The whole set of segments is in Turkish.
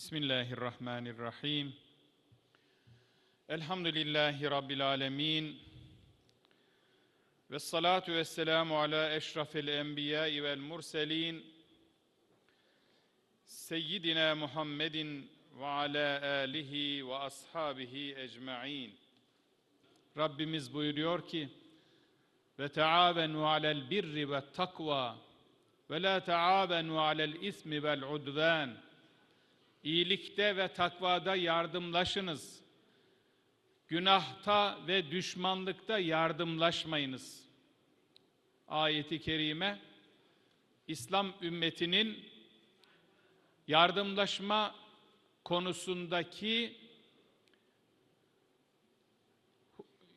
بسم الله الرحمن الرحيم الحمد لله رب العالمين والصلاة والسلام على أشرف الأنبياء والمرسلين سيدنا محمد وعلى آله وأصحابه أجمعين ecmain. Rabbimiz buyuruyor ki ve taavenu alel birri ve takva ve la taavenu alel ismi vel udvan. İyilikte ve takvada yardımlaşınız. Günahta ve düşmanlıkta yardımlaşmayınız. Ayeti kerime İslam ümmetinin yardımlaşma konusundaki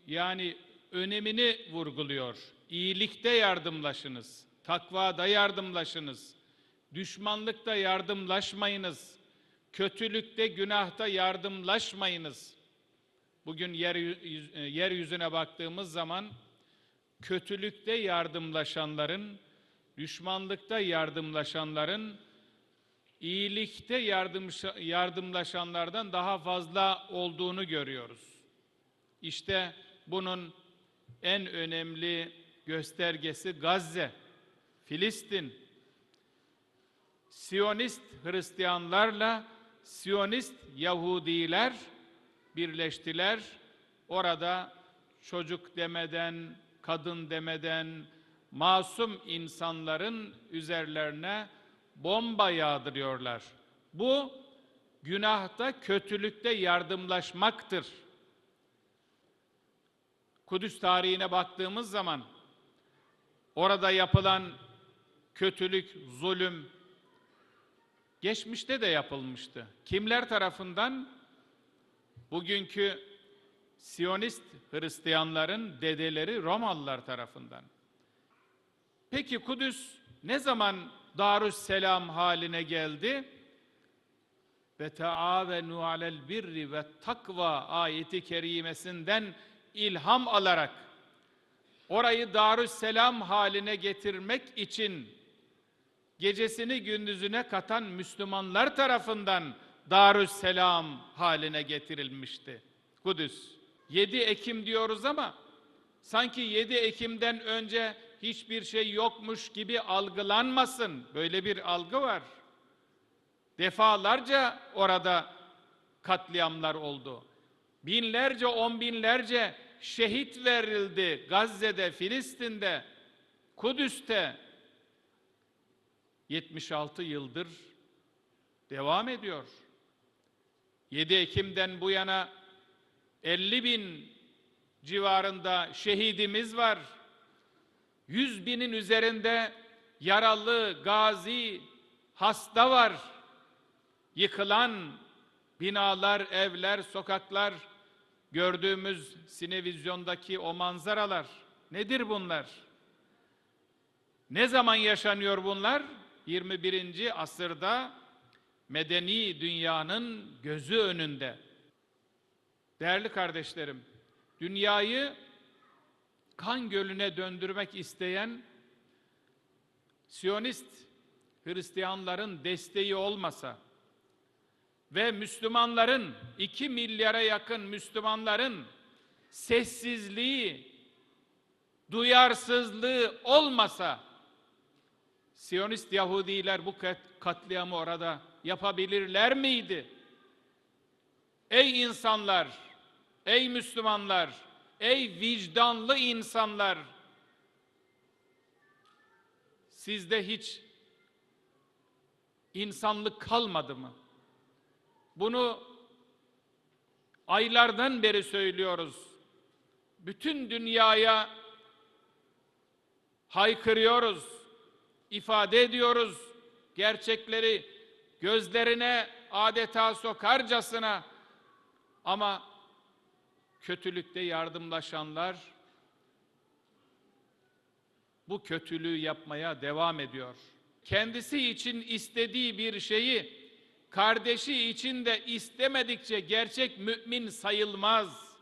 yani önemini vurguluyor. İyilikte yardımlaşınız, takvada yardımlaşınız, düşmanlıkta yardımlaşmayınız, kötülükte, günahta yardımlaşmayınız. Bugün yeryüz- yeryüzüne baktığımız zaman kötülükte yardımlaşanların, düşmanlıkta yardımlaşanların, iyilikte yardım, yardımlaşanlardan daha fazla olduğunu görüyoruz. İşte bunun en önemli göstergesi Gazze, Filistin. Siyonist Hristiyanlarla Siyonist Yahudiler birleştiler. Orada çocuk demeden, kadın demeden masum insanların üzerlerine bomba yağdırıyorlar. Bu günahta, kötülükte yardımlaşmaktır. Kudüs tarihine baktığımız zaman orada yapılan kötülük, zulüm geçmişte de yapılmıştı. Kimler tarafından? Bugünkü Siyonist Hristiyanların dedeleri Romalılar tarafından. Peki Kudüs ne zaman Darüsselam haline geldi? Ve taavenu alel birri ve takva ayeti kerimesinden ilham alarak orayı Darüsselam haline getirmek için gecesini gündüzüne katan Müslümanlar tarafından Darüsselam haline getirilmişti. Kudüs. 7 Ekim diyoruz ama sanki 7 Ekim'den önce hiçbir şey yokmuş gibi algılanmasın. Böyle bir algı var. Defalarca orada katliamlar oldu. Binlerce, on binlerce şehit verildi Gazze'de, Filistin'de, Kudüs'te. 76 yıldır devam ediyor. 7 Ekim'den bu yana 50 bin civarında şehidimiz var. 100 binin üzerinde yaralı, gazi, hasta var. Yıkılan binalar, evler, sokaklar, gördüğümüz sinevizyondaki o manzaralar nedir bunlar? Ne zaman yaşanıyor bunlar? 21. asırda medeni dünyanın gözü önünde. Değerli kardeşlerim, dünyayı kan gölüne döndürmek isteyen Siyonist Hristiyanların desteği olmasa ve Müslümanların 2 milyara yakın Müslümanların sessizliği, duyarsızlığı olmasa Siyonist Yahudiler bu katliamı orada yapabilirler miydi? Ey insanlar, ey Müslümanlar, ey vicdanlı insanlar, sizde hiç insanlık kalmadı mı? Bunu aylardan beri söylüyoruz. Bütün dünyaya haykırıyoruz, ifade ediyoruz. Gerçekleri gözlerine adeta sokarcasına ama kötülükte yardımlaşanlar bu kötülüğü yapmaya devam ediyor. Kendisi için istediği bir şeyi kardeşi için de istemedikçe gerçek mümin sayılmaz.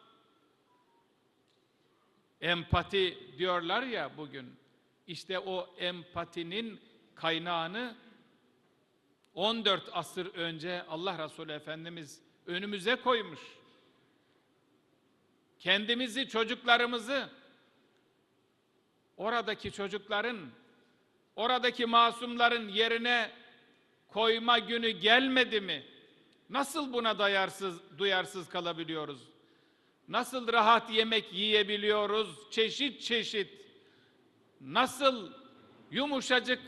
Empati diyorlar ya bugün. İşte o empatinin kaynağını 14 asır önce Allah Resulü Efendimiz önümüze koymuş. Kendimizi, çocuklarımızı oradaki çocukların, oradaki masumların yerine koyma günü gelmedi mi? Nasıl buna dayarsız, duyarsız kalabiliyoruz? Nasıl rahat yemek yiyebiliyoruz? Çeşit çeşit. Nasıl yumuşacık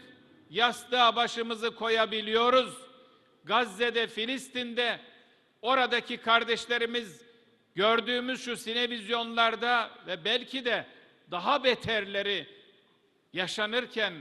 yastığa başımızı koyabiliyoruz? Gazze'de, Filistin'de oradaki kardeşlerimiz gördüğümüz şu sinevizyonlarda ve belki de daha beterleri yaşanırken